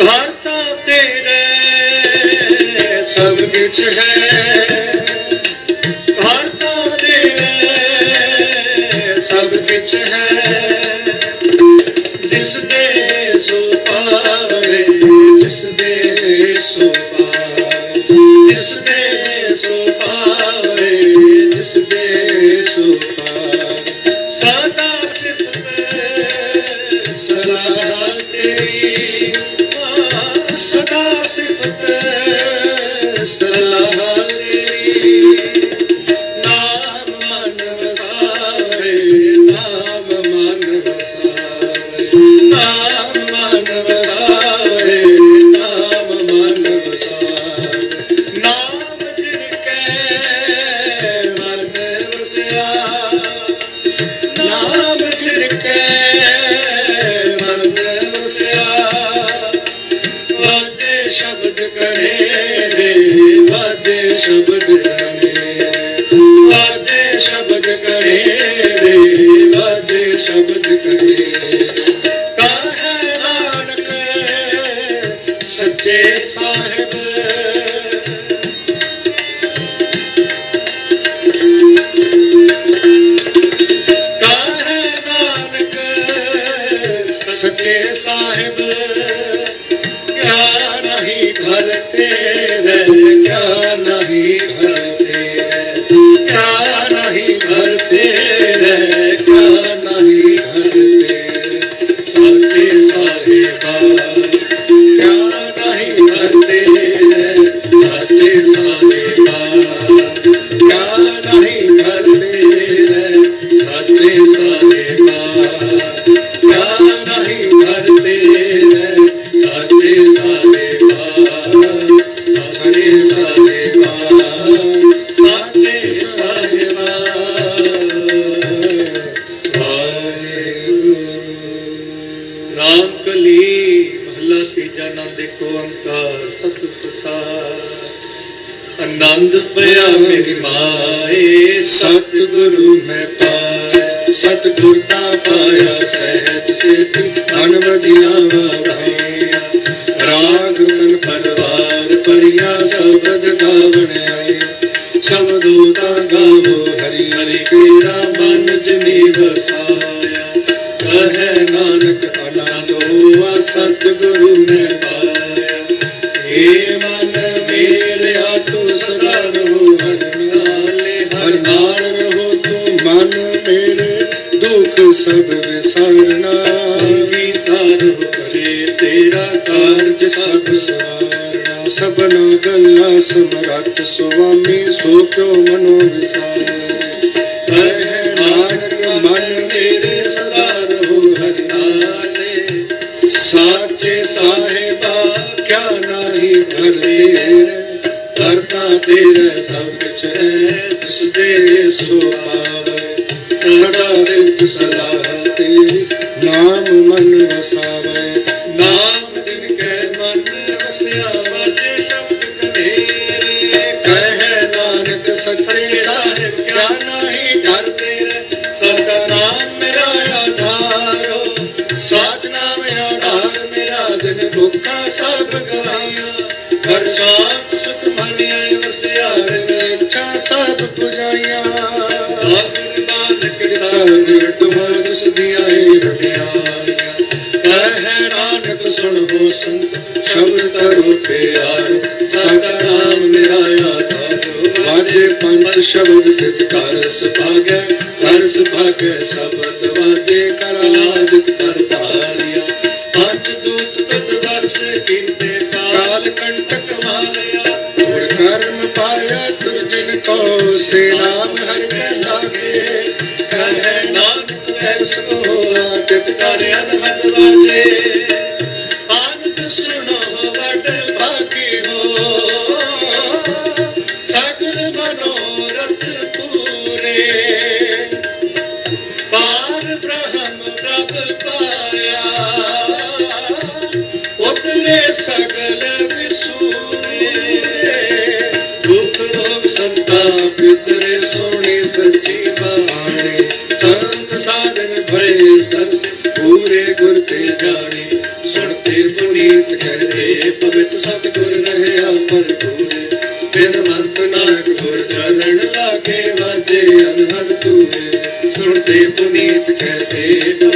ਘਰ ਤਾਂ ਤੇਰੇ ਸਭ ਕੁਛ ਹੈ। ਘਰ ਤਾਂ ਤੇਰੇ ਸਭ ਕੁਛ ਹੈ। ਜਿਸ ਦੇ ਕਰੇ ਰੇ ਵਾਦੇ ਸ਼ਬਦ ਕਰੇ ਵਾਦੇ ਸ਼ਬਦ ਕਰੇ ਰੇ ਵਾਦੇ ਸ਼ਬਦ ਕਰੇ। ਨਹੀਂ ਰਾਮ ਕਲੀ ਮਹਲਾ ਤੀਜਾ ਨਾਮ ਦੇਖੋ ਓੰਕਾਰ ਸਤਿ ਪ੍ਰਸਾਦ। ਆਨੰਦ ਪਿਆ ਮੇਰੀ ਮਾਏ, ਸਤਿਗੁਰੂ ਮੈਂ ਪਾਇਆ। ਸਤਿਗੁਰ ਦਾ ਪਾਇਆ ਸਹਿਜ ਸੇਤੀ ਮਨ ਵਜਿਆ ਵਾਧਾਈਆ ਰਾਗ ਰਤਨ ਪਰਵਾਰ ਪਰਿਆ ਸ਼ਬਦ ਗਾਵਣ ਆਈ ਸਬਦੋ ਤਾਂ ਗਾਵੋ ਹਰੀ ਹਰੀ ਕੇਰਾ ਮਨ ਜਨੀ ਵਸਾਇਆ ਸਤਿਗੁਰੂ ਮੈਂ ਪਾਇਆ। ਏ ਮਨ ਮੇਰਿਆ ਤੂੰ ਸਦਾ ਰਹੋ ਹਰ ਨਾਲੇ ਹਰ ਨਾਲ ਰਹੋ ਤੂੰ ਮਨ ਮੇਰੇ। ਦੁੱਖ ਸਭ ਵਿਸਾਰਨਾ। ਅੰਗੀਕਾਰ ਕਰੇ ਤੇਰਾ ਕਾਰਜ ਸਭ ਸਵਾਰਨਾ। ਸਭਨਾ ਗੱਲਾਂ ਸਮਰੱਥ ਸੁਆਮੀ ਸੋ ਕਿਉ ਮਨੋ ਵਿਸਾਰ। ਕਹਿ ਨਾਨਕ ਮਨ ਸਾਚੇ ਸਾਹਿਬਾ ਕਿਆ ਨਾਹੀ ਘਰ ਤੇਰੇ ਕਰਤਾ ਤੇਰੇ ਸਭ ਕੁਛ ਹੈ, ਜਿਸ ਦੇ ਸੋ ਪਾਵੇ। ਸਦਾ ਸਿੱਧ ਸਲਾਹ ਤੇ ਨਾਮ ਮਨ ਵਸਾਵੇ। ਭੁੱਖਾ ਸਭ ਗਵਾਇਆ ਹਰ ਸ਼ਾਂਤ ਸੁਖ ਮਨ ਆਏ ਵਸਿਆ ਰੇ ਇੱਛਾ ਸਭ ਪੁਜਾਈਆਂ ਜਿਸ ਕਹਿ ਨਾਨਕ ਸੁਣੋ ਸੰਤ ਸ਼ਬਦ ਕਰੋ ਪਿਆਰ। ਸਾਚਾ ਨਾਮ ਮੇਰਾ ਆਧਾਰ ਵਾਜੇ ਪੰਜ ਸ਼ਬਦ ਸਥਿਤ ਕਰ ਸੁਭਾਗੈ ਕਰ ਸੁਭਾਗੈ ਸ਼ਬਦ। ਕੀਤੇ ਕਾਲ ਕੰਟਕ ਮਾਰਿਆ ਤੁਰ ਕਰਮ ਪਾਇਆ ਤੁਰ ਜਿਨ ਕੋ ਸੇ ਨਾਮ ਹਰਿ ਕੈ ਲਾਗੇ। ਕਹੈ ਨਾਨਕ ਐਸ ਕੋ ਸਰਸ ਪੂਰੇ ਗੁਰ ਤੇ ਜਾਣੇ। ਸੁਣ ਤੇ ਪੁਨੀਤ ਕਹਦੇ ਪਵਿੱਤ ਸਤਗੁਰ ਰਹਿਆ ਪਰਪੂਰੇ ਫਿਰ ਮੰਤ ਨਾਨਕ ਗੁਰ ਚਰਨ ਲਾਗੇ ਵਾਜੇ ਅਨਹਦ ਤੂਏ ਸੁਣ ਤੇ ਪੁਨੀਤ ਕਹਦੇ